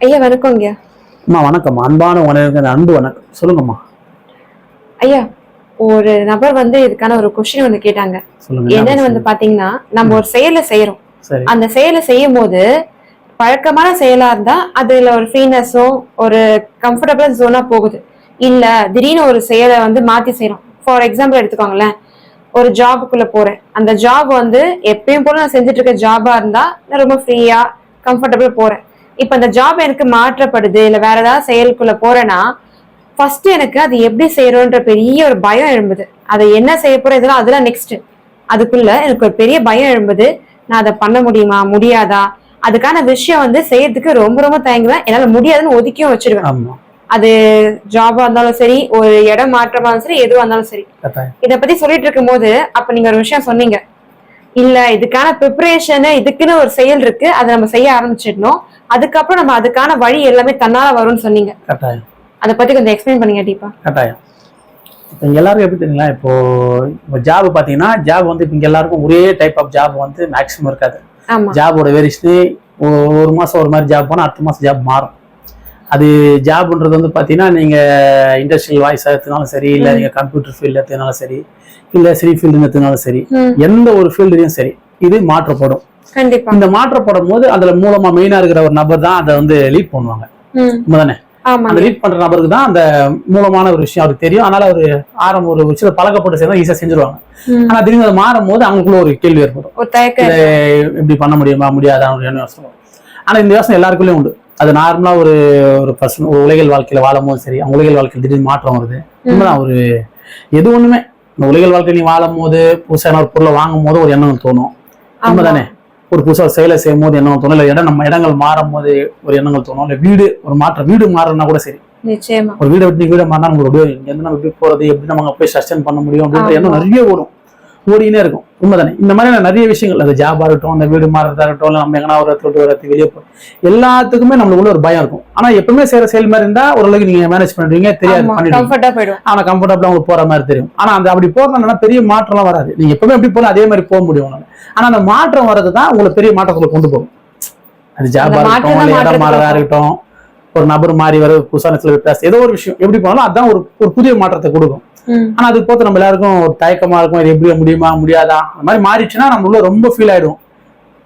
ஐயா வணக்கம் ஐயா. அம்மா வணக்கம்மா. அன்பான உணர்வு அன்பு வணக்கம். சொல்லுங்கம்மா. ஐயா ஒரு நபர் வந்து இதுக்கான ஒரு கொஸ்டின் வந்து கேட்டாங்க. என்னன்னு வந்து பாத்தீங்கன்னா நம்ம ஒரு செயலை செய்யறோம் அந்த செயலை செய்யும் போது பழக்கமான செயலா இருந்தா அதுல ஒரு ஃப்ரீனஸும் ஒரு கம்ஃபர்டபுள் ஜோனா போகுது. இல்ல திடீர்னு ஒரு செயலை வந்து மாத்தி செய்யறோம் ஃபார் எக்ஸாம்பிள் எடுத்துக்கோங்களேன். ஒரு ஜாபுக்குள்ள போறேன். அந்த ஜாப் வந்து எப்பயும் போல நான் செஞ்சுட்டு இருக்க ஜாபா இருந்தா நான் ரொம்ப ஃப்ரீயா கம்ஃபர்டபுள் போறேன். இப்ப அந்த ஜாப் எனக்கு மாற்றப்படுது இல்ல வேற ஏதாவது செயலுக்குள்ள போறேன்னா ஃபர்ஸ்ட் எனக்கு அது எப்படி செய்யறோன்ற பெரிய ஒரு பயம் எழும்புது. அதை என்ன செய்ய போறேன் இதெல்லாம் அதெல்லாம் நெக்ஸ்ட் அதுக்குள்ள எனக்கு ஒரு பெரிய பயம் எழும்புது. நான் அதை பண்ண முடியுமா? முடியாதா? அதுக்கான விஷயம் வந்து செய்யறதுக்கு ரொம்ப ரொம்ப தயங்குவேன். என்னால முடியாதுன்னு ஒதுக்கியும் வச்சிருவேன். அது ஜாபா இருந்தாலும் சரி ஒரு இடம் மாற்றமா இருந்தாலும் சரி எதுவா இருந்தாலும் சரி. இத பத்தி சொல்லிட்டு இருக்கும்போது அப்ப நீங்க ஒரு விஷயம் சொன்னீங்க. இல்ல இதுக்கான ப்ரிப்பரேஷன் இதுக்குன்னு ஒரு செயல் இருக்கு. அதை நம்ம செய்ய ஆரம்பிச்சிடணும். அதுக்கப்புறம் நம்ம அதுக்கான வழி எல்லாமே தன்னால வரும்னு சொன்னீங்க. கட்டாயம். அதை பத்தி கொஞ்சம் எக்ஸ்பிளைன் பண்ணுங்க டீப்பா கட்டாயம். இப்போ எல்லாருக்கும் எப்படி தெரியுங்களா? இப்போ இப்போ ஜாப் பார்த்தீங்கன்னா ஜாப் வந்து இப்போ இங்க எல்லாருக்கும் ஒரே டைப் ஆஃப் ஜாப் வந்து மேக்ஸிமம் இருக்காது. ஜாபோட வேரியேஷனு ஒரு மாசம் ஒரு மாதிரி ஜாப் போனால் அடுத்த மாசம் ஜாப் மாறும். அது ஜாப்ன்றது வந்து பார்த்தீங்கன்னா நீங்கள் இண்டஸ்ட்ரியல் வாய்ஸ் எடுத்துனாலும் சரி இல்லை நீங்கள் கம்ப்யூட்டர் ஃபீல்டு எடுத்துனாலும் சரி இல்லை சிரி ஃபீல்டு எடுத்துனாலும் சரி. எந்த ஒரு ஃபீல்டுலையும் சரி இது மாற்றப்படும். இந்த மாற்றப்படும் போது அதுல மூலமா மெயினா இருக்கிற ஒரு நபர் தான் அதை வந்து லீட் பண்ணுவாங்க. உண்மைதானே? அந்த லீட் பண்ற நபருக்கு தான் அந்த மூலமான ஒரு விஷயம் அவருக்கு தெரியும். அதனால அவர் ஆரம்ப ஒரு விஷயத்தை பழக்கப்பட்டு செய்யணும் ஈஸியா செஞ்சுருவாங்க. ஆனா திடீர்னு அது மாறும் போது அவங்களுக்குள்ள ஒரு கேள்வி ஏற்படும். ஒரு இப்படி பண்ண முடியுமா முடியாதா யோசனை. ஆனா இந்த யோசனை எல்லாருக்குள்ளயும் உண்டு. அது நார்மலா ஒரு ஒரு பர்சன் ஒரு உலகில் வாழ்க்கையில வாழும் போது சரி அவங்க உலகில் வாழ்க்கையில் திடீர்னு மாற்றம் வருது. உண்மைதான் ஒரு எது ஒண்ணுமே இந்த உலகில் வாழ்க்கை நீ வாழும் போது புதுசான ஒரு பொருளை வாங்கும் போது ஒரு எண்ணம் தோணும். உண்மைதானே? ஒரு புதுசா ஒரு செயலை செய்யும் போது எண்ணம் தோணும். இல்லை இடம் நம்ம இடங்கள் மாறும் போது ஒரு எண்ணங்கள் தோணும். இல்லை வீடு ஒரு மாற்றம் வீடு மாறணும்னா கூட சரி. நிச்சயமா. ஒரு வீடை விட்டு வீடை மாறினா நமக்கு இருந்து நம்ம எப்படி போறது எப்படி நம்ம போய் சஸ்டைன் பண்ண முடியும் அப்படின்ற. எண்ணம் நிறைய ஓடும் ஓடினே இருக்கும். உண்மைதானே? இந்த மாதிரி நிறைய விஷயங்கள் அது ஜாபா இருக்கட்டும் அந்த வீடு மாறதா இருக்கட்டும் இல்லை நம்ம எங்கன்னா ஒரு ஒரு இடத்துக்கு வெளியே போ எல்லாத்துக்குமே நம்மளுக்குள்ள ஒரு பயம் இருக்கும். ஆனா எப்பவுமே செய்யற செயல் மாதிரி இருந்தா ஓரளவுக்கு நீங்க மேனேஜ் பண்ணுவீங்க தெரியாது ஆனா கம்ஃபர்டபுளா உங்களுக்கு போற மாதிரி தெரியும். ஆனா அந்த அப்படி போறதுனால பெரிய மாற்றம்லாம் வராது. நீங்க எப்பவுமே எப்படி போகணும் அதே மாதிரி போக முடியும் ஆனா அந்த மாற்றம் வர்றது தான் உங்களை பெரிய மாற்றத்துக்குள்ள கொண்டு போகும். அது ஜாபா மாற்றம் இருக்கட்டும் இடம் மாறதா இருக்கட்டும் ஒரு நபர் மாறி வர புதுசான சில பேச ஏதோ ஒரு விஷயம். எப்படி போனாலும் அதான் ஒரு ஒரு புதிய மாற்றத்தை கொடுக்கும். ஆனா அது போது நம்ம எல்லாருக்கும் ஒரு தயக்கமா இருக்கும். இது எப்படி முடியுமா முடியாதா? அந்த மாதிரி மாறிடுச்சுன்னா நம்ம உள்ள ரொம்ப ஃபீல் ஆயிடும்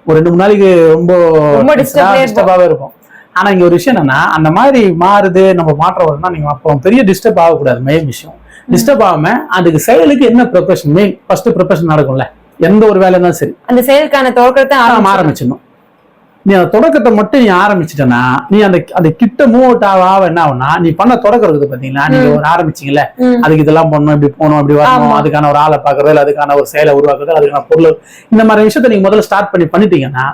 ஒரு ரெண்டு மூணு நாளைக்கு ரொம்ப ரொம்ப. டிஸ்டர்பாவே இருக்கும். ஆனா இங்க ஒரு விஷயம் என்னன்னா அந்த மாதிரி மாறுது நம்ம மாற்றம் வருதுன்னா நீங்க அப்போ பெரிய டிஸ்டர்ப் ஆகக்கூடாது மெயின் விஷயம். டிஸ்டர்ப் ஆகாம அதுக்கு செயலுக்கு என்ன ப்ரிப்பரேஷன் மெயின் ஃபர்ஸ்ட் ப்ரிப்பரேஷன் நடக்கும்ல. எந்த ஒரு வேலையா இருந்தாலும் சரி. அந்த செயலுக்கான துவக்கத்தை ஆரம்ப ஆரம்பிச்சிடணும். நீ அந்த தொடக்கத்தை மட்டும் நீ ஆரம்பிச்சிட்டனா நீ அந்த அந்த கிட்ட மூவ் அவுட் ஆக ஆக என்ன ஆகும்னா நீ பண்ண தொடக்கம் இருக்குது பாத்தீங்களா? நீங்க ஒரு ஆரம்பிச்சீங்கல்ல. அதுக்கு இதெல்லாம் பண்ணணும் இப்படி போகணும் இப்படி வரணும். அதுக்கான ஒரு ஆளை பார்க்கறது இல்ல அதுக்கான ஒரு செயலை உருவாக்குறது அதுக்கான பொருள் இந்த மாதிரி விஷயத்த நீங்க முதல்ல ஸ்டார்ட் பண்ணி பண்ணிட்டீங்கன்னா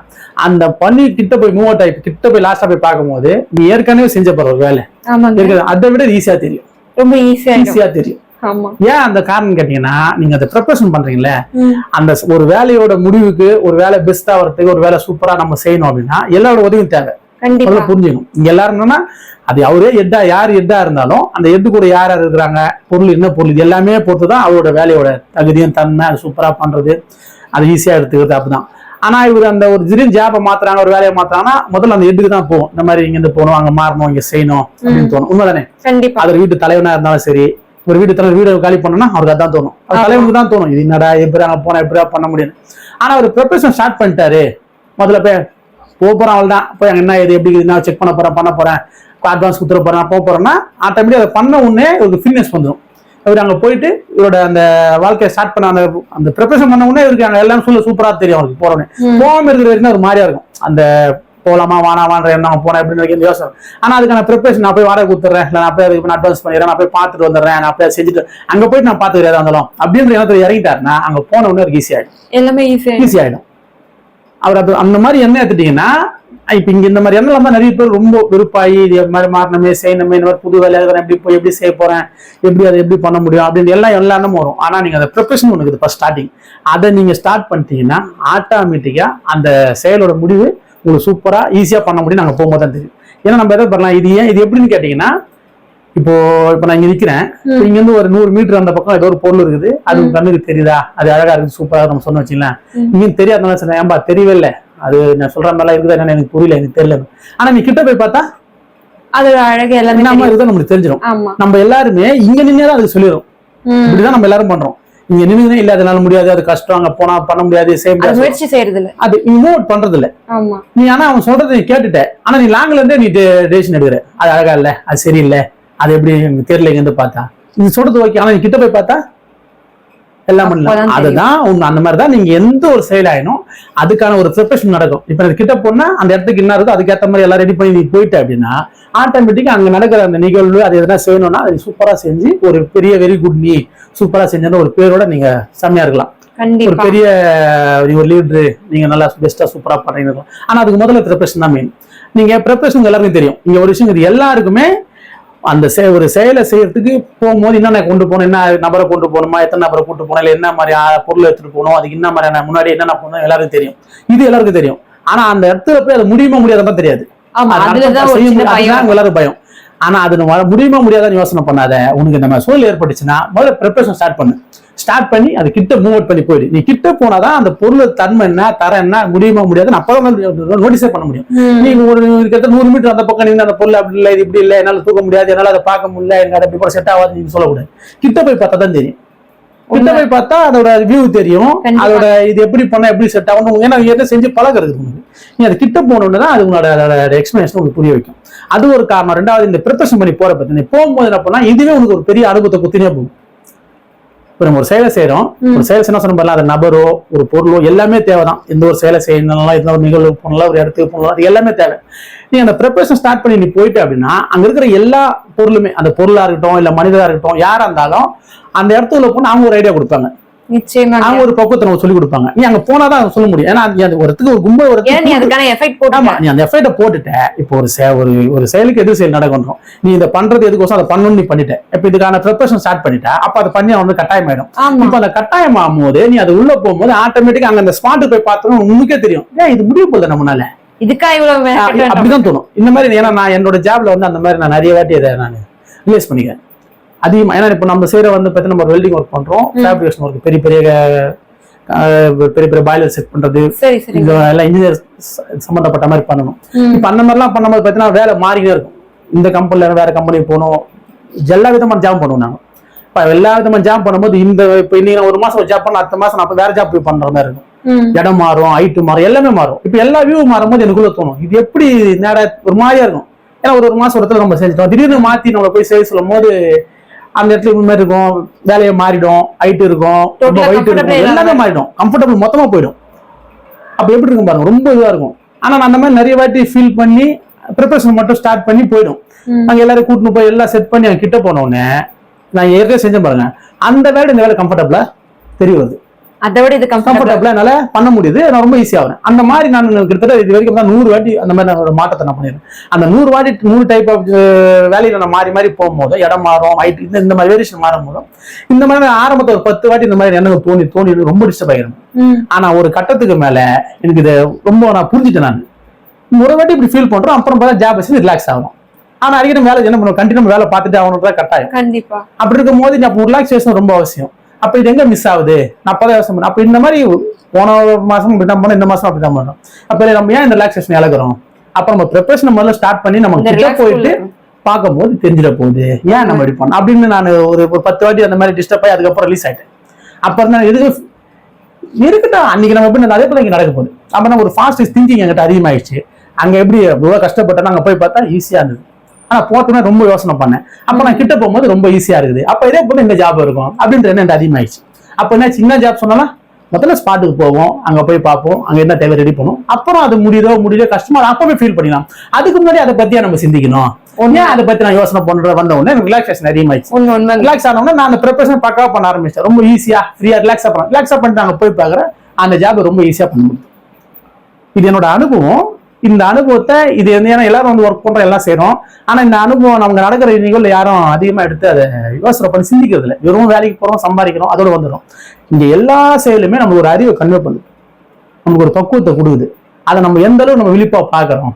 அந்த பண்ணி கிட்ட போய் மூவ் அவுட் ஆகி கிட்ட போய் லாஸ்டா போய் பார்க்கும்போது நீ ஏற்கனவே செஞ்ச போற ஒரு வேலை. இருக்குது அதை விட ஈஸியா தெரியும். ரொம்ப ஈஸியா ஈஸியா தெரியும். ஏன் அந்த காரணம் கேட்டீங்கன்னா நீங்க அதை ப்ரிப்பரேஷன் பண்றீங்களே. அந்த ஒரு வேலையோட முடிவுக்கு ஒரு வேலை பெஸ்டா வரதுக்கு ஒரு வேலை சூப்பரா நம்ம செய்யணும் அப்படின்னா எல்லாரோட உதவியும் தேவை. கண்டிப்பா. முதல்ல புரிஞ்சுக்கணும். இங்க எல்லாரும் என்னன்னா அது அவரே எட்டா யார் எட்டா இருந்தாலும் அந்த எட்டு கூட யார் யார் இருக்கிறாங்க பொருள் என்ன பொருள் இது எல்லாமே பொறுத்து தான் அவரோட வேலையோட தகுதியும் தன்மை அது சூப்பரா பண்றது அது ஈஸியா எடுத்துக்கிறது அப்படிதான். ஆனா இவர் அந்த ஒரு திடீர்னு ஜாபை மாத்துறாங்க ஒரு வேலையை மாத்துறாங்கன்னா முதல்ல அந்த எட்டுக்கு தான் போகும். இந்த மாதிரி இங்க இருந்து போகணும் அங்க மாறணும் இங்க செய்யணும் அப்படின்னு தோணும். உண்மைதானே? கண்டிப்பா. அது வீட்டு தலைவனா இருந்தாலும் சரி ஒரு வீட்டு தலைவர் வீடு காலி பண்ணனா அவருக்கு அதான் தோணும். அது. தலைவனுக்கு தான் தோணும். இது என்னடா எப்படி அங்க போனா எப்படியா பண்ண முடியும்? ஆனா அவர் ப்ரிப்பரேஷன் ஸ்டார்ட் பண்ணிட்டாரு. முதல்ல போய் போக போறான் அவள் தான் போய் அங்க என்ன இது எப்படி நான் செக் பண்ண போறேன் பண்ண போறேன். அட்வான்ஸ் கொடுத்துட போறேன் போக போறேன்னா ஆட்டோமேட்டிக் அதை பண்ண உடனே இவருக்கு ஃபிட்னஸ் வந்துடும் இவர் அங்க போயிட்டு இவரோட அந்த வாழ்க்கையை ஸ்டார்ட் பண்ண அந்த அந்த ப்ரிப்பரேஷன் பண்ண உடனே இவருக்கு அங்க எல்லாம் சொல்ல சூப்பரா தெரியும் அவருக்கு போறோன்னே ம். போகாம இருக்கிற வரைக்கும் ஒரு மாதிரியா இருக்கும். அந்த போலாமா வானாவான்ற எண்ணம் போனா எப்படி நினைக்கிற யோசனை. ஆனா அதுக்கான ப்ரிப்பரேஷன் நான் போய் வாடகை கொடுத்துறேன். இல்லை நான் போய் அதுக்கு அட்வான்ஸ் பண்ணிடுறேன். நான் போய் பார்த்துட்டு வந்துடுறேன். நான் போய் செஞ்சுட்டு அங்க போயிட்டு நான் பார்த்துக்கிறேன் இருந்தாலும். அப்படின்ற எண்ணத்துல இறங்கிட்டாருன்னா அங்க போன உடனே ஈஸி ஆயிடும். எல்லாமே ஈஸி ஆயிடும். அவர் அது அந்த மாதிரி எண்ணம் எடுத்துட்டீங்கன்னா இப்ப இங்க இந்த மாதிரி எண்ணம் தான் நிறைய பேர் ரொம்ப விருப்பாயி இது மாதிரி மாறணுமே செய்யணுமே இந்த மாதிரி புது வேலை இருக்கிறேன் எப்படி போய் எப்படி செய்ய போறேன் எப்படி அதை எப்படி பண்ண முடியும் அப்படின்னு எல்லாம் எல்லா எண்ணமும் வரும். ஆனா நீங்க அந்த ப்ரிப்பரேஷன் ஒன்று இருக்குது ஃபர்ஸ்ட் ஸ்டார்டிங் அதை நீங்க ஸ்டார்ட் பண்ணிட்டீங்கன்னா ஆட்டோமேட்டிக்கா அந்த செயலோட முடிவு உங்களுக்கு சூப்பரா ஈஸியா பண்ண முடியும். நாங்க போகும்போது தான் தெரியும். ஏன்னா நம்ம எதை பண்ணலாம். இது ஏன் இது எப்படின்னு கேட்டீங்கன்னா இப்போ இப்போ நான் இங்க நிக்கிறேன். ம். இங்க இருந்து ஒரு நூறு மீட்டர் அந்த பக்கம் ஏதோ ஒரு பொருள் இருக்குது. அது உங்க கண்ணுக்கு தெரியுதா? அது அழகா இருக்கு சூப்பரா நம்ம சொன்ன வச்சுங்களேன் ம். இங்க தெரியாதனால சொன்னேன் ஏன்பா தெரியவே இல்லை அது நான் சொல்ற மாதிரிலாம் இருக்குதா என்னன்னு எனக்கு புரியல எனக்கு தெரியல. ஆனா நீ கிட்ட போய் பார்த்தா அதோட அழகு எல்லாமே. மாதிரி தான் நம்மளுக்கு தெரிஞ்சிடும் நம்ம எல்லாருமே இங்க நின்னே தான் அதுக்கு சொல்லிடும். இப்படிதான் நம்ம எல்லாரும் பண்றோம். இங்க நின்று இல்ல அதனால முடியாது அது கஷ்டம். அங்க போனா பண்ண முடியாது செய்ய முடியாது முயற்சி செய்யறது இல்ல அது மூவ் பண்றது இல்ல நீ ஆனா அவன் சொல்றதை நீ கேட்டுட்ட. ஆனா நீ லாங்ல இருந்தே நீ டெசிஷன் எடுக்கிற. அது அழகா இல்ல அது சரியில்லை. அது எப்படி தெரியல இங்க இருந்து பார்த்தா. நீ சொல்றது ஓகே ஆனா நீ கிட்ட போய் பார்த்தா எல்லாம் பண்ணல அப்பதான் தெரியும். அதுதான் உங்க அந்த மாதிரி தான் நீங்க எந்த ஒரு செயல் ஆயினும் அதுக்கான ஒரு ப்ரிப்பரேஷன் நடக்கும். இப்ப கிட்ட போனா அந்த இடத்துக்கு என்ன இருக்கோ அதுக்கேற்ற மாதிரி எல்லாம் ரெடி பண்ணி நீ போயிட்ட அப்படின்னா ஆட்டோமேட்டிக்கா அங்க நடக்கிற அந்த நிகழ்வு அது எதனா செய்யணும்னா அதை சூப்பரா செஞ்சு ஒரு பெரிய வெரி குட் நீ சூப்பரா செஞ்சேன்னு ஒரு பேரோட நீங்க செம்மையா இருக்கலாம். ஒரு பெரிய ஒரு லீடரு நீங்க நல்லா பெஸ்டா சூப்பரா பண்றீங்க ஆனா அதுக்கு முதல்ல ப்ரிப்பரேஷன் தான் மெயின் நீங்க ப்ரிப்பரேஷன் எல்லாருக்கும் தெரியும். இங்க ஒரு விஷயம் இது எல்லாருக்குமே அந்த செ- ஒரு செயலை செய்யறதுக்கு போகும்போது என்னென்ன கொண்டு போகணும்? என்ன நபரை கொண்டு போகணுமா? எத்தனை நபரை கூட்டு போகணும்? இல்லை என்ன மாதிரி பொருள் எடுத்துட்டு போகணும்? அதுக்கு என்ன மாதிரியான முன்னாடி என்னென்ன போகணும் எல்லாருக்கும் தெரியும். இது எல்லாருக்கும் தெரியும். ஆனா அந்த இடத்துல போய் அது முடியுமா முடியாதான் தெரியாது. எல்லாரும் பயம். ஆனா அது நம்ம முடியுமா முடியாதான்னு யோசனை பண்ணாத. உனக்கு இந்த மாதிரி சூழல் ஏற்பட்டுச்சுன்னா முதல்ல ப்ரிப்பரேஷன் ஸ்டார்ட் பண்ணு. ஸ்டார்ட் பண்ணி அது கிட்ட மூவ் அவுட் பண்ணி போயிடு. நீ கிட்ட போனாதான் அந்த பொருள் தன்மை என்ன தரம் என்ன முடியுமா முடியாதுன்னு அப்பதான் நோட்டீஸே பண்ண முடியும். நீங்க ஒரு கிட்ட நூறு மீட்டர் அந்த பக்கம் நீங்க அந்த பொருள் அப்படி இல்லை இது இப்படி இல்லை என்னால தூக்க முடியாது என்னால அதை பார்க்க முடியல எனக்கு அதை இப்படி செட் ஆகாது நீங்க சொல்லக்கூடாது. கிட்ட போய் பார்த்தா தான் தெரியும். கிட்ட போய் பார்த்தா அதோட வியூ தெரியும். அதோட இது எப்படி பண்ணா எப்படி செட் ஆகணும் ஏன்னா என்ன செஞ்சு பழகிறது நீ அது கிட்ட போனோன்னு தான் அது உன்னோட எக்ஸ்பிளேஷன் உங்களுக்கு புரிய வைக்கும். அது ஒரு காரணம். ரெண்டாவது இந்த ப்ரிப்பரேஷன் பண்ணி போற பத்தி போகும்போது என்ன பண்ணா இதுவே உனக்கு ஒரு பெரிய அனுபவத்தை குத்தினே போகும். இப்போ நம்ம ஒரு செயலை செய்றோம். ஒரு செயலை என்ன சொன்ன அது நபரோ ஒரு பொருளோ எல்லாமே தேவைதான். எந்த ஒரு செயலை செய்யணும் எந்த ஒரு நிகழ்வு பண்ணலாம் ஒரு இடத்துக்கு போகலாம் அது எல்லாமே தேவை. நீ அந்த ப்ரிப்பரேஷன் ஸ்டார்ட் பண்ணி நீ போயிட்ட அப்படின்னா அங்க இருக்கிற எல்லா பொருளுமே அந்த பொருளா இருக்கட்டும் இல்ல மனிதரா இருக்கட்டும் யாரா இருந்தாலும் அந்த இடத்துல போனா அவங்க ஒரு ஐடியா கொடுப்பாங்க. நிச்சயமா அவங்க ஒரு பக்குவத்தை நம்ம சொல்லி கொடுப்பாங்க. நீ அங்க போனாதான் சொல்ல முடியும். ஏன்னா அந்த ஒரு இடத்துக்கு ஒரு கும்பல் ஒரு நீ அதுக்கான எஃபெக்ட் ஆமா போட்டு நீ அந்த எஃபைட்டை போட்டுட்ட. இப்போ ஒரு செ- ஒரு ஒரு செயலுக்கு எதிர் செயல் நடக்கணும் நீ இதை பண்றது எதுக்கோசம் அதை பண்ணணும்னு நீ பண்ணிட்ட. இப்ப இதுக்கான ப்ரிப்பரேஷன் ஸ்டார்ட் பண்ணிட்ட. அப்ப அதை பண்ணி அவன் வந்து கட்டாயம் ஆயிடும் இப்ப அந்த கட்டாயம் ஆகும்போது நீ அது உள்ள போகும்போது ஆட்டோமேட்டிக்கா அங்க அந்த ஸ்பாட்டுக்கு போய் பார்த்தோம் உனக்கே தெரியும். ஏன் இது முடிவு போகுது நம்மளால? இதுக்கா இவ்வளவு. அப்படிதான் தோணும். இந்த மாதிரி ஏன்னா நான் என்னோட ஜாப்ல வந்து அந்த மாதிரி நான் நிறைய வாட்டி இதை நான் ரிலேஸ் பண்ணிக்கிறேன். அதிகமா ஏன்னா இப்போ நம்ம செய்யற வந்து பார்த்தீங்கன்னா நம்ம வெல்டிங் ஒர்க் பண்றோம். ஃபேப்ரிகேஷன் ஒர்க் பெரிய பெரிய பெரிய பெரிய பாய்லர் செட் பண்றது எல்லாம் இன்ஜினியர் சம்பந்தப்பட்ட மாதிரி பண்ணணும். இப்ப அந்த மாதிரிலாம் பண்ணும்போது பார்த்தீங்கன்னா வேலை மாறினே இருக்கும். இந்த கம்பெனில வேற கம்பெனி போகணும். எல்லா விதமான ஜாப் பண்ணுவோம் நாங்க. இப்ப எல்லா விதமான ஜாப் பண்ணும்போது இந்த இப்ப இன்னைக்கு ஒரு மாசம் ஒரு ஜாப் பண்ண அடுத்த மாசம் நான் வேற ஜாப் போய் பண்ற மாதிரி இருக்கும். இடம் மாறும் ஹைட்டு மாறும் எல்லாமே மாறும். இப்ப எல்லா வியூ மாறும்போது எனக்குள்ள தோணும் இது எப்படி நேர ஒரு மாதிரியா இருக்கும். ஏன்னா ஒரு ஒரு மாசம் ஒரு இடத்துல நம்ம செஞ்சுட்டோம் திடீர்னு மாத்தி நம்ம போய் செய்ய சொல்லும் போது அந்த இடத்துல இந்த மாதிரி இருக்கும் வேலையை மாறிடும் ஹைட் இருக்கும் ரொம்ப எல்லாமே மாறிடும். கம்ஃபர்டபுள் மொத்தமா போயிடும். அப்ப எப்படி இருக்கும் பாருங்க ரொம்ப இதுவா இருக்கும். ஆனா நான் அந்த மாதிரி நிறைய வாட்டி ஃபீல் பண்ணி ப்ரிப்பரேஷன் மட்டும் ஸ்டார்ட் பண்ணி போயிடும். அங்க எல்லாரும் கூட்டிட்டு போய் எல்லாம் செட் பண்ணி அங்க கிட்ட போன உடனே நான் ஏற்கனவே செஞ்சேன் பாருங்க. அந்த வேலை இந்த வேலை கம்ஃபர்டபுளா தெரிய வருது. அதை விட இது கம்ஃபர்டபுள் என்னால பண்ண முடியுது. நான் ரொம்ப ஈஸியா ஆகிறேன். அந்த மாதிரி நான் கிட்டத்தட்ட இது வரைக்கும் தான் நூறு வாட்டி அந்த மாதிரி நான் மாற்றத்தை நான் பண்ணிடுறேன் அந்த நூறு வாட்டி நூறு டைப் ஆஃப் வேலையில நான் மாறி மாறி போகும்போது இடம் மாறும் ஹைட் இந்த இந்த மாதிரி வேரியேஷன் மாறும் போதும் இந்த மாதிரி ஆரம்பத்துல ஒரு பத்து வாட்டி இந்த மாதிரி எண்ணங்க தோணி தோணி ரொம்ப டிஸ்டர்ப் ஆகிடும். ஆனா ஒரு கட்டத்துக்கு மேல எனக்கு இது ரொம்ப நான் புரிஞ்சுட்டேன் நான். ஒரு வாட்டி இப்படி ஃபீல் பண்றோம் அப்புறம் பார்த்தா ஜாப் வச்சு ரிலாக்ஸ் ஆகும் ஆனா அடிக்கடி வேலை என்ன பண்ணுவோம்? கண்டினியூ வேலை பார்த்துட்டு ஆகணுன்றத கட்டாயம். கண்டிப்பா. அப்படி இருக்கும் போது ரிலாக்ஸேஷன் ரொம்ப அவசியம். அப்ப இது எங்க மிஸ் ஆகுது? நான் அப்பதான் யோசனை பண்ணேன். அப்ப இந்த மாதிரி போன மாசம் இப்படி தான் பண்ணோம் இந்த மாசம் அப்படி தான் பண்ணோம். அப்ப நம்ம ஏன் இந்த ரிலாக்ஸேஷன் இழக்கிறோம் அப்ப நம்ம ப்ரிப்பரேஷன் முதல்ல ஸ்டார்ட் பண்ணி நம்ம கிட்ட போயிட்டு. பார்க்கும்போது தெரிஞ்சிட போகுது. ஏன் நம்ம இப்படி பண்ணோம்? அப்படின்னு நான் ஒரு ஒரு பத்து வாட்டி அந்த மாதிரி டிஸ்டர்ப் ஆகி அதுக்கப்புறம் ரிலீஸ் ஆயிட்டேன். அப்ப நான் எதுக்கு இருக்கட்டும் அன்னைக்கு நம்ம எப்படி அதே போல இங்க நடக்க போகுது. அப்ப நான் ஒரு ஃபாஸ்ட் திங்கிங் என்கிட்ட அதிகமாயிடுச்சு. அங்க எப்படி எவ்வளவு கஷ்டப்பட்டேன் அங்க போய் பார்த்தா ஈஸியா இருந்தது. ஆனா போட்டோன்னே ரொம்ப யோசனை பண்ணேன். அப்ப நான் கிட்ட போகும்போது ரொம்ப ஈஸியா இருக்குது. அப்ப இதே போல இந்த ஜாப் இருக்கும். அப்படின்ற எண்ணம் எனக்கு அதிகமாயிடுச்சு. அப்ப என்ன சின்ன ஜாப் சொன்னாலும் முதல்ல ஸ்பாட்டுக்கு போவோம். அங்க போய் பார்ப்போம். அங்க என்ன தேவை ரெடி பண்ணும் அப்புறம் அது முடியுதோ முடியல கஷ்டமா அப்பவே ஃபீல் பண்ணிக்கலாம் அதுக்கு முன்னாடி அதை பத்தியா நம்ம சிந்திக்கணும்? ஏன் அதை பத்தி நான் யோசனை பண்ற வந்த உடனே ரிலாக்ஸேஷன் அதிகமாயிடுச்சு. உண்மை உண்மை ரிலாக்ஸ் ஆனவொடனே நான் அந்த ப்ரிப்பரேஷன் பக்காவா பண்ண ஆரம்பிச்சேன் ரொம்ப ஈஸியா ஃப்ரீயா ரிலாக்ஸா பண்ண. ரிலாக்ஸா பண்ணிட்டு அங்க போய் பார்க்குறேன். அந்த ஜாப் ரொம்ப ஈஸியா பண்ண முடியும் இது என்னோட அனுபவம். இந்த அனுபவத்தை இது வந்து ஏன்னா எல்லாரும் வந்து ஒர்க் பண்ற எல்லாம் செய்யறோம் ஆனா இந்த அனுபவம் நமக்கு நடக்கிற நிகழ்வு யாரும் அதிகமா எடுத்து அதை யோசனை பண்ணி சிந்திக்கிறது இல்லை. வெறும் வேலைக்கு போறோம் சம்பாதிக்கிறோம் அதோட வந்துடும் இங்க எல்லா செயலுமே நமக்கு ஒரு அறிவை கன்வே பண்ணுது. நமக்கு ஒரு பக்குவத்தை கொடுக்குது. அதை நம்ம எந்த அளவு நம்ம விழிப்பா பாக்குறோம்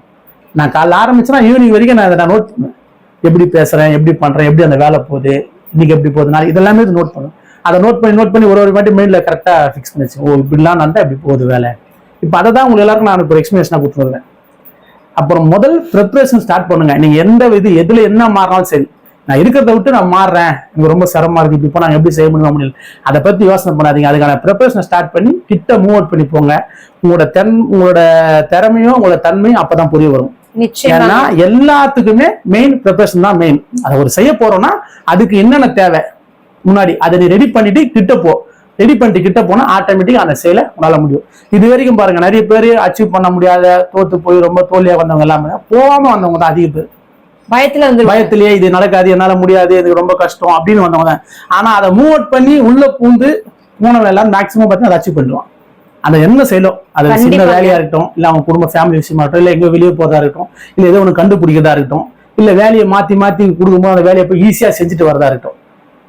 நான் காலைல ஆரம்பிச்சேன்னா ஈவினிங் வரைக்கும் நான் அதை நான் நோட் பண்ணுவேன். எப்படி பேசுறேன் எப்படி பண்றேன் எப்படி அந்த வேலை போகுது இன்னைக்கு எப்படி போகுது நாளைக்கு இதெல்லாமே இது நோட் பண்ணுவேன். அதை நோட் பண்ணி நோட் பண்ணி ஒரு ஒரு வாட்டி மைண்ட்ல கரெக்டா ஃபிக்ஸ் பண்ணிச்சு ஓ இப்படிலாம் நடந்தா இப்படி போகுது வேலை. இப்போ அதை தான் உங்களுக்கு எல்லாருக்கும் நான் ஒரு எக்ஸ்பிளேஷனாக கொடுத்துருவேன் அப்புறம் முதல் ப்ரிப்பரேஷன் ஸ்டார்ட் பண்ணுங்க. நீங்க எந்த இது எதுல என்ன மாறினாலும் சரி. நான் இருக்கிறத விட்டு நான் மாறுறேன். எனக்கு ரொம்ப சிரமமா இருக்கு. இப்போ நான் எப்படி செய்ய முடியும் முடியல. அதை பத்தி யோசனை பண்ணாதீங்க. அதுக்கான ப்ரிப்பரேஷன் ஸ்டார்ட் பண்ணி கிட்ட மூவ் அவுட் பண்ணி போங்க. உங்களோட தென் உங்களோட திறமையும் உங்களோட தன்மையும் அப்பதான் புரிய வரும். ஏன்னா எல்லாத்துக்குமே மெயின் ப்ரிப்பரேஷன் தான் மெயின் அதை ஒரு செய்ய போறோம்னா அதுக்கு என்னென்ன தேவை? முன்னாடி அதை நீ ரெடி பண்ணிட்டு கிட்ட போ. ரெடி பண்ணிட்டு கிட்ட போனா ஆட்டோமேட்டிக்கா அந்த செயலை உன்னால முடியும். இது வரைக்கும் பாருங்க நிறைய பேர் அச்சீவ் பண்ண முடியாத தோத்து போய் ரொம்ப தோல்வியா வந்தவங்க எல்லாமே போகாம வந்தவங்க தான் அதிக பேர். பயத்துல வந்து பயத்திலேயே இது நடக்காது என்னால முடியாது எனக்கு ரொம்ப கஷ்டம் அப்படின்னு வந்தவங்க தான். ஆனா அதை மூவ் அவுட் பண்ணி உள்ள பூந்து போனவங்க எல்லாம் மேக்சிமம் பார்த்தீங்கன்னா அதை அச்சீவ் பண்ணிடுவான். அந்த என்ன செய்யலும் அது சின்ன. வேலையா இருக்கட்டும் இல்ல அவங்க குடும்ப ஃபேமிலி விஷயமா இருக்கட்டும் இல்ல எங்க வெளியே போறதா இருக்கட்டும் இல்ல ஏதோ ஒன்று கண்டுபிடிக்கிறதா இருக்கட்டும் இல்ல வேலையை மாத்தி மாத்தி கொடுக்கும்போது அந்த வேலையை போய் ஈஸியா செஞ்சுட்டு வரதா இருக்கட்டும்.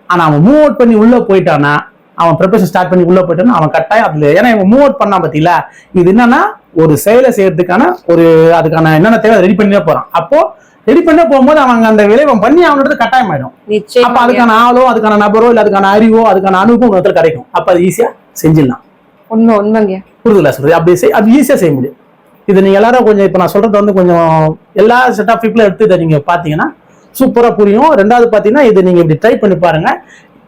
ஆனா அவன் மூவ் அவுட் பண்ணி உள்ள போயிட்டானா அவன் ப்ரிப்பரேஷன் ஸ்டார்ட் பண்ணி உள்ள போயிட்டானா அவன் கட்டாயம் அதுல ஏன்னா இவன் மூவ் அவுட் பண்ணா பாத்தீங்களா? இது என்னன்னா ஒரு செயலை செய்யறதுக்கான ஒரு அதுக்கான என்னென்ன தேவை ரெடி பண்ணியே போறான். அப்போ ரெடி பண்ண போகும்போது அவன் அந்த விளைவம் பண்ணி அவனோட கட்டாயம் ஆயிடும் அப்ப அதுக்கான ஆளோ அதுக்கான நபரோ இல்ல அதுக்கான அறிவோ அதுக்கான அனுபவம் ஒருத்தர் கிடைக்கும். அப்ப அது ஈஸியா செஞ்சிடலாம். உண்மை உண்மைங்க. புரிதலா சொல்றது அப்படி அது ஈஸியா செய்ய முடியும். இது நீங்க எல்லாரும் கொஞ்சம் இப்ப நான் சொல்றது வந்து கொஞ்சம் எல்லா செட் ஆஃப் பீப்புளும் எடுத்து இதை நீங்க பாத்தீங்கன்னா சூப்பரா புரியும். ரெண்டாவது பாத்தீங்கன்னா இது நீங்க இப்படி ட்ரை பண்ணி பாருங்க.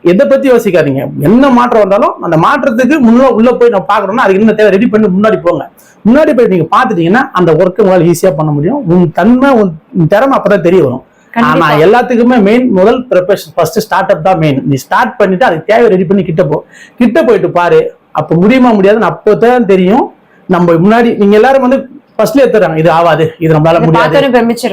எதை பத்தி யோசிக்காதீங்க. என்ன மாற்றம் வந்தாலும் அந்த மாற்றத்துக்கு முன்ன உள்ள போய் நம்ம பாக்குறோம்னா அதுக்கு என்ன தேவை? ரெடி பண்ணி முன்னாடி போங்க. முன்னாடி போய் நீங்க பாத்துட்டீங்கன்னா அந்த ஒர்க்கு உங்களால ஈஸியா பண்ண முடியும். உன் தன்மை உன் திறமை அப்பதான் தெரிய வரும். ஆனா எல்லாத்துக்குமே மெயின் முதல் ப்ரிப்பரேஷன் ஃபர்ஸ்ட் ஸ்டார்ட் அப் தான் மெயின் நீ ஸ்டார்ட் பண்ணிட்டு அதுக்கு தேவை ரெடி பண்ணி கிட்ட போ. கிட்ட போயிட்டு பாரு. அப்ப முடியுமா முடியாதுன்னு அப்போதான் தெரியும். நம்ம முன்னாடி நீங்க எல்லாரும் வந்து ஃபர்ஸ்ட்ல எடுத்துறாங்க இது ஆகாது. இது நம்மளால முடியாது.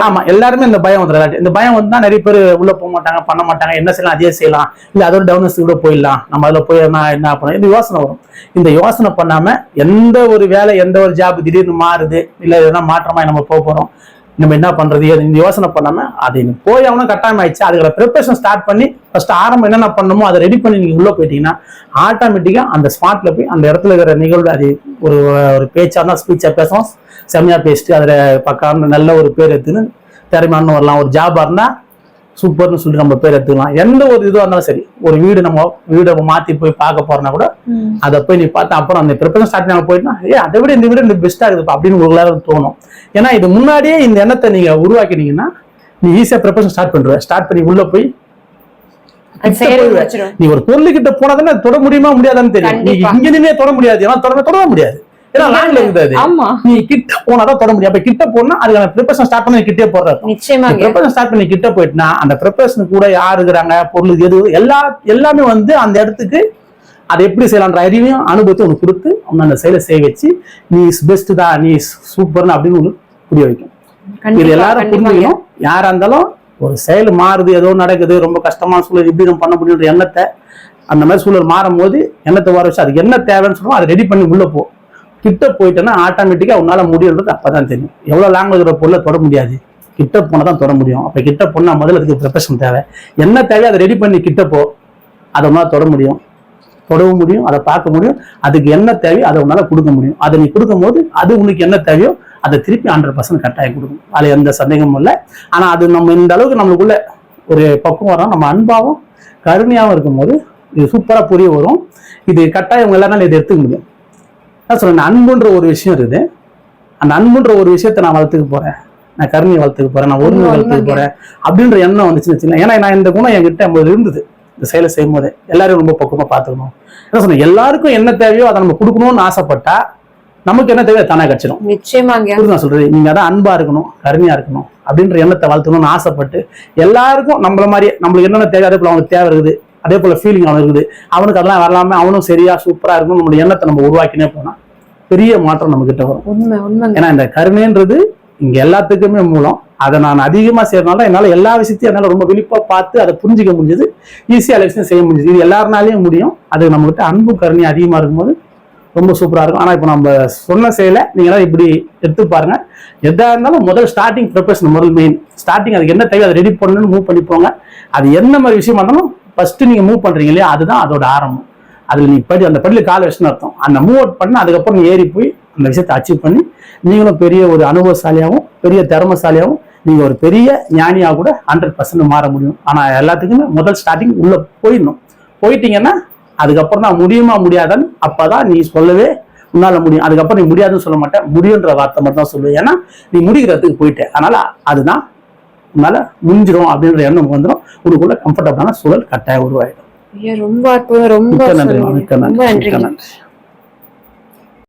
ஆமா எல்லாருமே இந்த பயம் வந்துடும் இந்த பயம் வந்தா நிறைய பேர் உள்ள போக மாட்டாங்க பண்ண மாட்டாங்க. என்ன செய்யலாம்? அதே செய்யலாம். இல்ல அதோட டவுனஸ் கூட போயிடலாம். நம்ம அதுல போய் என்ன என்ன பண்ணலாம் இந்த யோசனை வரும். இந்த யோசனை பண்ணாம எந்த ஒரு வேலை எந்த ஒரு ஜாப் திடீர்னு மாறுது இல்ல எதனா மாற்றமா நம்ம போக போறோம். நம்ம என்ன பண்றது? இந்த யோசனை பண்ணாம அது போய் அவனும் கட்டாயம் ஆயிடுச்சு. அதுக்கு ப்ரிப்பரேஷன் ஸ்டார்ட் பண்ணி ஃபர்ஸ்ட் ஆரம்பம் என்னென்ன பண்ணணுமோ அதை ரெடி பண்ணி நீங்க உள்ள போயிட்டீங்கன்னா ஆட்டோமேட்டிக்கா அந்த ஸ்பாட்ல போய் அந்த இடத்துல இருக்கிற நிகழ்வு அது ஒரு ஒரு பேச்சா இருந்தா ஸ்பீச்சா பேசுவோம். செம்மையா பேசிட்டு அதுல பக்கம் நல்ல ஒரு பேர் எடுத்துன்னு திறமையான வரலாம் ஒரு ஜாபா இருந்தா சூப்பர்னு சொல்லி நம்ம பேர் எடுத்துக்கலாம். எந்த ஒரு இதுவா இருந்தாலும் சரி ஒரு வீடு நம்ம வீடை மாத்தி போய் பார்க்க போறோம்னா கூட அதை போய் நீ பார்த்த அப்புறம் அந்த ப்ரிப்பரேஷன் ஸ்டார்ட் பண்ண போயிட்டுனா ஏ அதை விட இந்த வீடு இந்த பெஸ்டா இருக்குது அப்படின்னு எல்லாரும் தோணும். ஏன்னா இது முன்னாடியே இந்த எண்ணத்தை நீங்க உருவாக்கினீங்கன்னா நீ ஈஸியா ப்ரிப்பரேஷன் ஸ்டார்ட் பண்ணுவ ஸ்டார்ட் பண்ணி உள்ள போய் நீ ஒரு பொருள் கிட்ட போனதானே தொட முடியுமா முடியாதான்னு தெரியும். நீ. இங்க நின்னே தொட முடியாது. ஏன்னா தொட தொட முடியாது. ஏன்னா லாங்ல ஆமா. நீ கிட்ட போனாதான் தொட முடியும். அப்ப கிட்ட போனா அதுக்கான ப்ரிப்பரேஷன் ஸ்டார்ட் பண்ணி கிட்டே போடுறது நிச்சயமாங்க. ப்ரிப்பரேஷன் ஸ்டார்ட் பண்ணி கிட்ட போயிட்டுனா அந்த ப்ரிப்பரேஷன் கூட யார் இருக்கிறாங்க பொருள் எது எல்லா எல்லாமே வந்து அந்த இடத்துக்கு அதை எப்படி செய்யலான்ற அறிவையும் அனுபவத்தை உனக்கு கொடுத்து உன்னை அந்த செயலை செய்ய வச்சு நீ பெஸ்ட் தான் நீ சூப்பர்னு அப்படின்னு புரிய வைக்கும். இது எல்லாரும் புரிஞ்சுக்கணும். யாரா இருந்தாலும் ஒரு செயல் மாறுது ஏதோ நடக்குது ரொம்ப கஷ்டமான சூழல் இப்படி நம்ம பண்ண முடியுன்ற எண்ணத்தை அந்த மாதிரி சூழல் மாறும் போது எண்ணத்தை வர வச்சு அதுக்கு என்ன தேவைன்னு சொல்லுவோம் அதை ரெடி பண்ணி உள்ள போ. கிட்ட போயிட்டேன்னா உன்னால் முடியறது முடியுன்றது அப்பதான் தெரியும். எவ்வளோ லாங் இருக்கிற பொருளை தொட முடியாது. கிட்ட போனால் தான் தொட முடியும். அப்போ கிட்ட போனால் முதல்ல அதுக்கு ப்ரிப்பரேஷன் தேவை. என்ன தேவையோ அதை ரெடி பண்ணி கிட்ட போ. அதை உன்னால் தொட முடியும். தொடவும் முடியும் அதை பார்க்க முடியும். அதுக்கு என்ன தேவையோ அதை உன்னால் கொடுக்க முடியும். அதை நீ கொடுக்கும் போது அது உனக்கு என்ன தேவையோ அதை திருப்பி ஹண்ட்ரட் பர்சன்ட் கட்டாயம் கொடுக்கும். அதில் எந்த சந்தேகமும் இல்லை. ஆனால் அது நம்ம இந்த அளவுக்கு நம்மளுக்குள்ள ஒரு பக்குவம் வரும். நம்ம அன்பாகவும் கருணையாகவும் இருக்கும்போது இது சூப்பராக புரிய வரும். இது கட்டாயம் உங்க இதை எடுத்துக்க முடியும். நான் சொல்றேன் அன்புன்ற ஒரு விஷயம் இருக்குது. அந்த அன்புன்ற ஒரு விஷயத்தை நான் வளர்த்துக்க போறேன். நான் கருணையை வளர்த்துக்க போறேன் நான் ஒருமை வளர்த்துக்க. போறேன் அப்படின்ற எண்ணம் வந்துச்சுன்னு வச்சுக்கோங்களேன். ஏன்னா நான் இந்த குணம் என்கிட்ட ஐம்பது இருந்தது இந்த செயலை செய்யும் போது எல்லாரும் ரொம்ப பக்குவமா பார்த்துக்கணும். என்ன சொன்னேன் எல்லாருக்கும் என்ன தேவையோ அதை நம்ம கொடுக்கணும்னு ஆசைப்பட்டா நமக்கு என்ன தேவையோ தானே கிடைச்சிடும் நிச்சயமாங்க. நான் சொல்றது? நீங்க அதான் அன்பா இருக்கணும் கருணையா இருக்கணும் அப்படின்ற எண்ணத்தை வளர்த்தணும்னு ஆசைப்பட்டு எல்லாருக்கும் நம்மள மாதிரி நம்மளுக்கு என்னென்ன தேவை அதே போல அவனுக்கு தேவை இருக்குது. அதே போல ஃபீலிங் அவனுக்கு இருக்குது. அவனுக்கு அதெல்லாம் வரலாம அவனும் சரியா சூப்பரா இருக்கணும் நம்மளுடைய எண்ணத்தை நம்ம உருவாக்கினே போனா பெரிய மாற்றம் நம்ம கிட்ட வரும். உண்மை உண்மைங்க. ஏன்னா இந்த கருணைன்றது இங்க எல்லாத்துக்குமே மூலம் அதை நான் அதிகமா செய்யறதுனால என்னால எல்லா விஷயத்தையும் என்னால ரொம்ப விழிப்பா பார்த்து அதை புரிஞ்சுக்க முடிஞ்சது ஈஸியா எல்லா விஷயம் செய்ய முடிஞ்சது. இது எல்லாருனாலையும் முடியும். அது நம்மகிட்ட அன்பு கருணை அதிகமா இருக்கும்போது ரொம்ப சூப்பரா இருக்கும். ஆனா இப்போ நம்ம சொன்ன செயலை நீங்க எல்லாம் இப்படி எடுத்து பாருங்க. எதா இருந்தாலும் முதல் ஸ்டார்டிங் ப்ரிப்பரேஷன் முதல் மெயின் ஸ்டார்டிங் அதுக்கு என்ன தேவை அதை ரெடி பண்ணணும்னு மூவ் பண்ணி போங்க. அது என்ன மாதிரி விஷயமா இருந்தாலும் ஃபர்ஸ்ட் நீங்க மூவ் பண்றீங்க இல்லையா? அதுதான் அதோட ஆரம்பம். அதுல நீ படி அந்த படியில கால வச்சுன்னு அர்த்தம். அந்த மூவ் அவுட் பண்ண அதுக்கப்புறம் நீ ஏறி போய் அந்த விஷயத்தை அச்சீவ் பண்ணி நீங்களும் பெரிய ஒரு அனுபவசாலியாகவும் பெரிய திறமசாலியாகவும் நீங்க ஒரு பெரிய ஞானியா கூட ஹண்ட்ரட் பர்சன்ட் மாற முடியும். ஆனா எல்லாத்துக்குமே முதல் ஸ்டார்டிங் உள்ள போயிடணும். போயிட்டீங்கன்னா அதுக்கப்புறம் தான் முடியுமா முடியாதான்னு அப்பதான் நீ சொல்லவே உன்னால முடியும். அதுக்கப்புறம் நீ முடியாதுன்னு சொல்ல மாட்டேன். முடியுன்ற வார்த்தை மட்டும் தான் சொல்லுவேன். ஏன்னா நீ முடிக்கிறதுக்கு போயிட்டேன் அதனால அதுதான் உன்னால முடிஞ்சிரும் அப்படின்ற எண்ணம் வந்துடும் உனக்குள்ள கம்ஃபர்டபுளான சூழல் கட்டாயம் உருவாயிடும். ரொம்ப அற்புதம் ரொம்ப மிக்க நன்றி. மிக்க நன்றி.